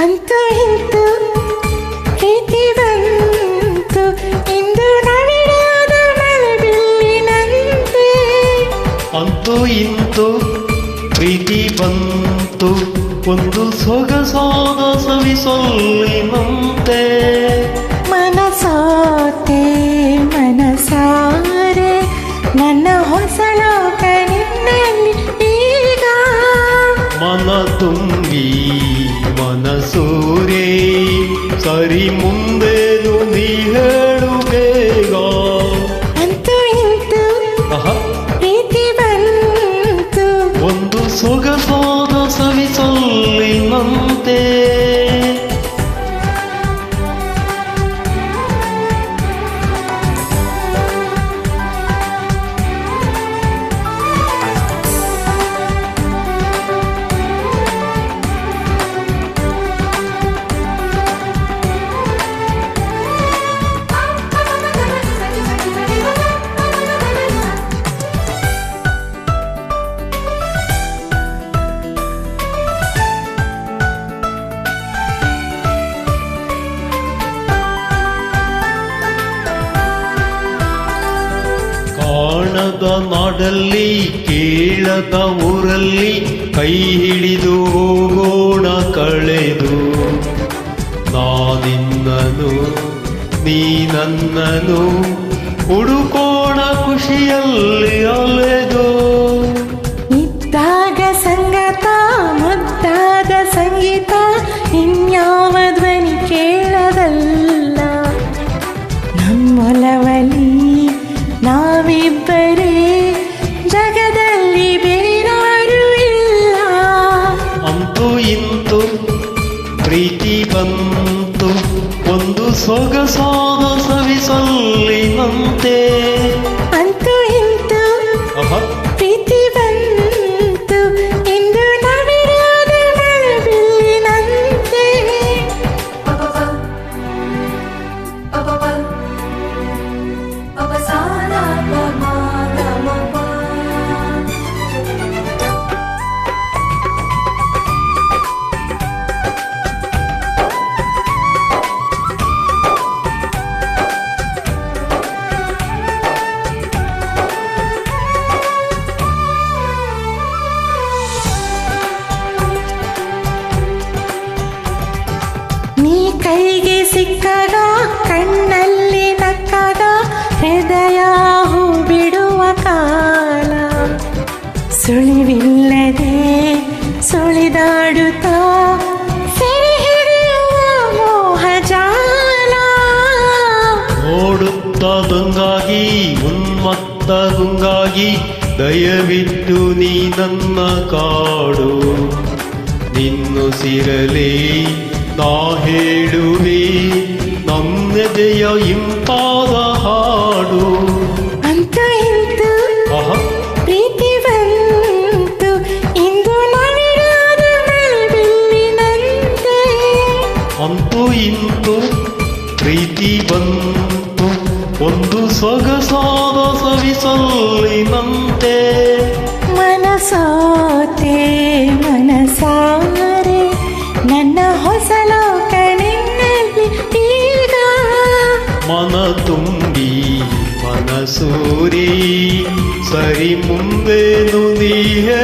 ಅಂತೂ ಇಂತು ಪ್ರೀತಿ ಬಂತು ಇಂದು ನವಿರಾದ ಮಳೆ ಬಿಲ್ಲಿನಂತೆ ಅಂತೂ ಇಂತು ಪ್ರೀತಿ ಬಂತು ಒಂದು ಸೊಗಸಾದ ಸವಿಸೊಲ್ಲಿನಂತೆ ಕಾಣದ ನಾಡಲ್ಲಿ ಕೇಳದ ಊರಲ್ಲಿ ಕೈ ಹಿಡಿದು ಹೋಗೋಣ ಕಳೆದು. ನಾನಿನ್ನನು ನೀ ನನ್ನನು ಹುಡುಕೋಣ ಖುಷಿಯಲ್ಲಿ ಇಂತು ಪ್ರೀತಿ ಬಂತು. ಒಂದು ಸೊಗಸಾದ ಸವಿಸಲ್ಲಿನಂತೆ ಕೈಗೆ ಸಿಕ್ಕಾಗ ಕಣ್ಣಲ್ಲಿ ನಕ್ಕಾಗ ಹೃದಯ ಹೂ ಬಿಡುವ ಕಾಲ. ಸುಳಿವಿಲ್ಲದೆ ಸುಳಿದಾಡುತ್ತಾ ಜಾಲ. ನೋಡುತ್ತದಂಗಾಗಿ ಉನ್ಮತ್ತ ಗುಂಗಾಗಿ, ದಯವಿಟ್ಟು ನೀ ನನ್ನ ಕಾಡು. ನಿನ್ನುಸಿರಲಿ ನಾ ಹೇಳುವೆ ನನ್ನೆದೆಯ ಇಂಪಾದ ಹಾಡು. ಅಂತ ಇಂತು ಪ್ರೀತಿ ಬಂತು. ಇಂದು ಮಳೆಬಿಲ್ಲಿನಂತೆ ಅಂತೂ ಇಂತು ಪ್ರೀತಿ ಬಂತು. ಒಂದು ಸೊಗಸಾದ ಸವಿಸಲ್ಲಿ ಮನಸೋತೆ பரிமுந்தே நுதியே